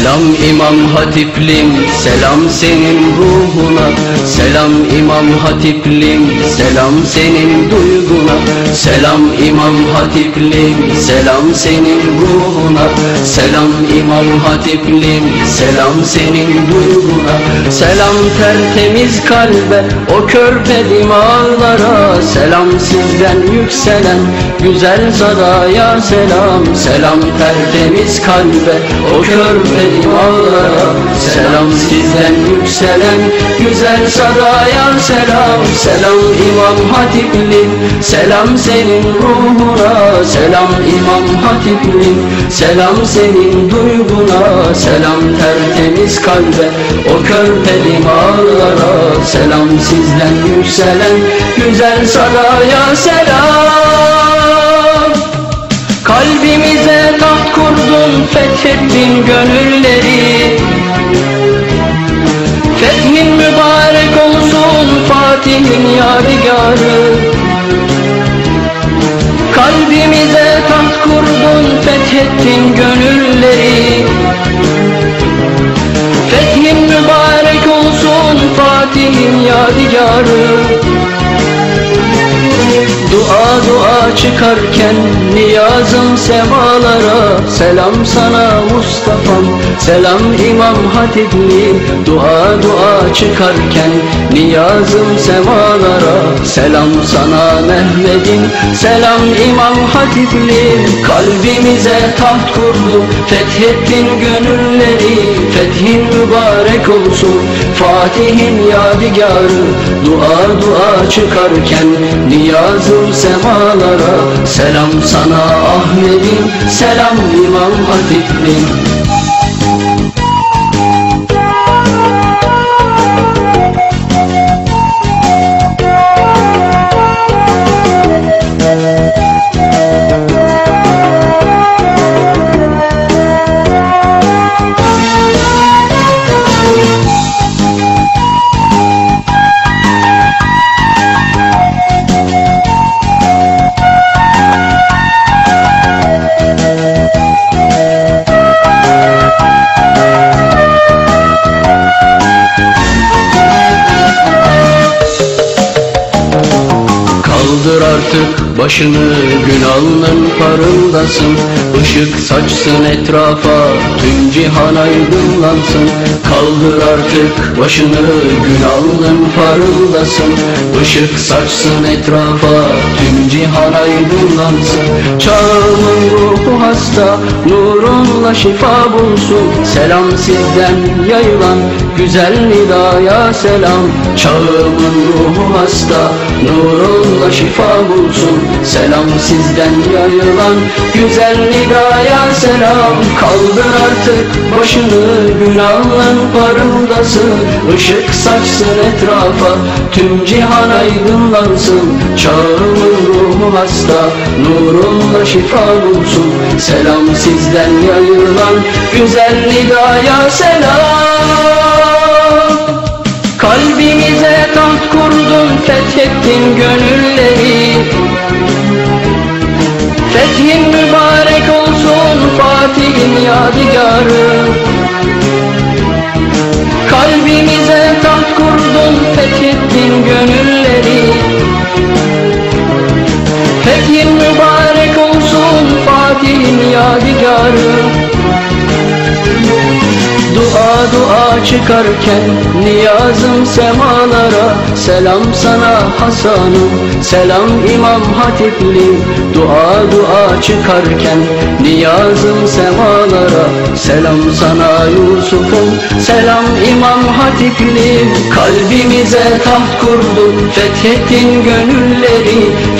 Selam İmam Hatiplim Selam senin ruhuna. Selam İmam Hatiplim Selam senin duyguna. Selam İmam Hatiplim Selam senin ruhuna. Selam İmam Hatiplim Selam senin duyguna. Selam tertemiz kalbe O körpe dimağlara Selam sizden yükselen Güzel sadaya selam. Selam tertemiz kalbe O körpe dimağlara Selam sizden yükselen Güzel sadaya selam. Selam İmam Hatiplim Selam senin ruhuna. Selam İmam Hatiplim Selam senin duyguna. Selam tertemiz kalbe O körpe dimağlara Selam sizden yükselen Güzel sadaya selam. Kalbimize taht kurdun Fethettin gönülleri. Fethin mübarek olsun Fatih'in yadigarı. Kalbimize taht kurdun Fethettin gönülleri. Fethin mübarek olsun Fatih'in yadigarı. Dua dua çıkarken niyazım semalara Selam sana Mustafa'm. Selam İmam Hatipli Dua dua çıkarken niyazım semalara. Selam sana Mehmet'im Selam İmam Hatipli. Kalbimize taht kurdu Fethettin gönülleri. Fethin mübarek olsun Fatih'in yadigarı. Dua dua çıkarken niyazım semalara. Selam sana Ahmet'im Selam İmam Hatip'lim artık. Başını gün alnın parıldasın Işık saçsın etrafa tüm cihan aydınlansın. Kaldır artık başını gün alnın parıldasın. Işık saçsın etrafa tüm cihan aydınlansın. Çağımın ruhu hasta nurunla şifa bulsun. Selam sizden yayılan güzel nidaya selam. Çağımın ruhu hasta nurunla şifa bulsun. Selam sizden yayılan güzel nidaya selam. Kaldır artık başını günahın parıldasın Işık saçsın etrafa tüm cihan aydınlansın. Çağımın ruhu hasta nurunla şifa bulsun. Selam sizden yayılan güzel nidaya selam. Kalbimize taht kurdun fethettin gönülleri Fatih'in yadigarı. Kalbimize taht kurdun fethettin gönülleri. Fethin mübarek olsun Fatih'in yadigarı. Dua dua çıkarken niyazım semalara. Selam sana Hasan'ım selam İmam Hatipli Dua dua çıkarken niyazım semalara Selam sana Yusuf'um. Selam İmam Hatipli Kalbimize taht kurdun fethettin gönülleri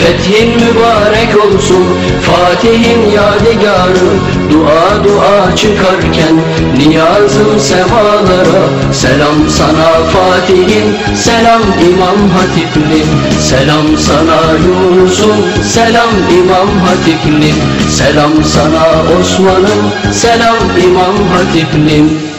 Fethin mübarek olsun Fatih'in yadigarı. Dua dua çıkarken niyazım semalara Selam sana Fatih'im Selam İmam Hatiplim Selam sana Yunus'um Selam İmam Hatiplim Selam sana Osman'ım Selam İmam Hatiplim